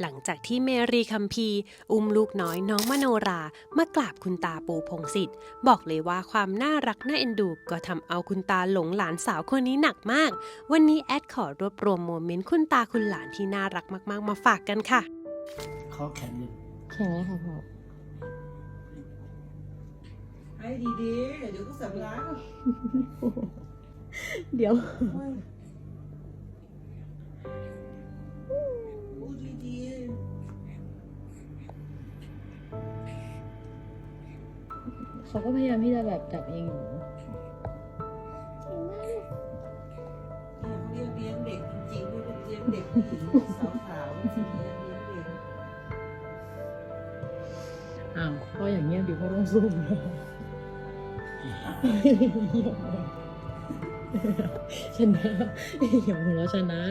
หลังจากที่เมรีคัมพีร์อุ้มลูกน้อยน้องมโนรามากราบคุณตาปูพงศิษฐ์บอกเลยว่าความน่ารักน่าเอ็นดูก็ทำเอาคุณตาหลงหลานสาวคนนี้หนักมาก วันนี้แอดขอรวบรวมโมเมนต์คุณตาคุณหลานที่น่ารักมาก ๆ มาฝากกันค่ะเขาแข็งอยู่แข็งไหมคะพ่อให้ดีๆเดี๋ยวก็สำลักเดี๋ยวพูด เขาก็พยายามที่จะแบบจับเองอยู่ๆเนี่ยเขาเรียกเลี้ยงเด็กจริงๆไม่ได้เลี้ยงเด็กผู้หญิงสาวๆจริงๆเลี้ยงเด็กอ้าวพ่ออย่างเงี้ยบดิพ่อต้องซูมนะชนะอย่าหัวเราชนะ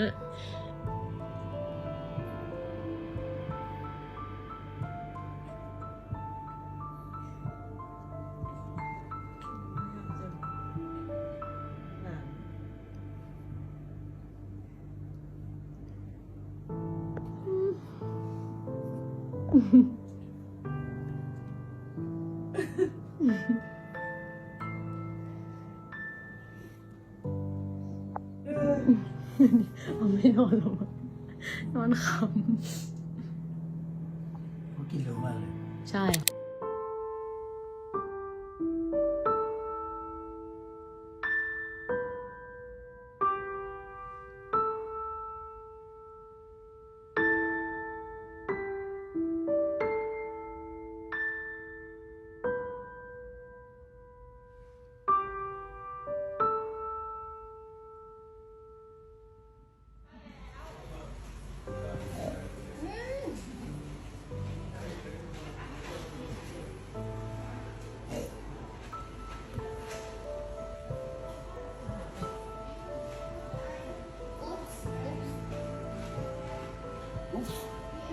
เอาไม่นอนหรอกนอนคเขากินเร็วมากเลยำใช่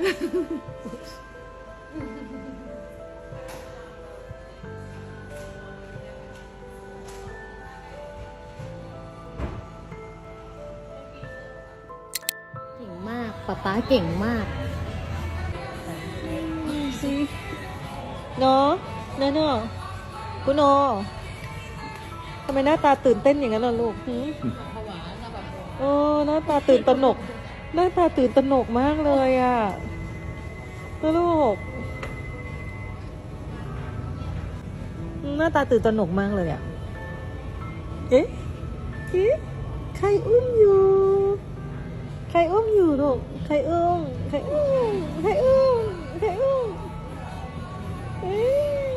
เก่งมากป๊าป๊าเก่งมากสิเนาะเนาเนาะคุณโนทำไมหน้าตาตื่นเต้นอย่างนั้นล่ะลูกหืมโอ้หน้าตาตื่นตระหนก หน้าตาตื่นตระหนกมากเลยอะ นะลูก หน้าตาตื่นตระหนกมากเลยอะ เอ๊ะเอ๊ะใครอุ้มอยู่ ใครอุ้มอยู่ลูก ใครอุ้ม ใครอุ้ม ใครอุ้ม ใครอุ้มเอ๊ะ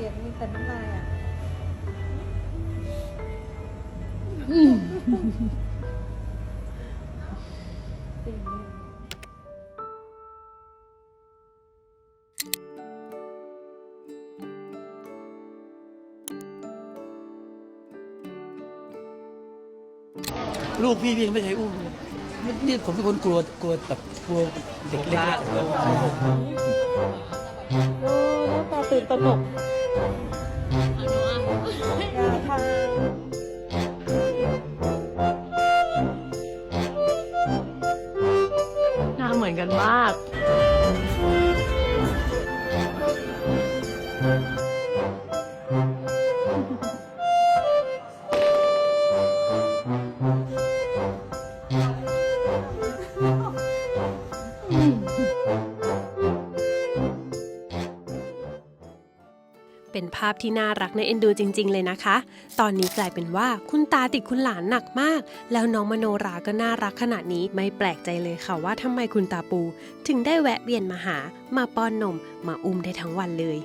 แต่เปียกๆมีแต่น้ำลายอะจริงเลยลูกพี่พี่ยังไม่เคยอุ้มเลยนี่ผมเป็นคนกลัวกลัวแบบกลัวเด็กเล็กโอ้หน้าตาตื่นตระหนกอย่าทำ หน้าเหมือนกันมาก เป็นภาพที่น่ารักในเอ็นดูจริง ๆ เลยนะคะ ตอนนี้กลายเป็นว่าคุณตาติดคุณหลานหนักมาก แล้วน้องมโนราก็น่ารักขนาดนี้ไม่แปลกใจเลยค่ะว่าทำไมคุณตาปู ถึงได้แวะเวียนมาหา มาป้อนนม มาอุ้มได้ทั้งวันเลย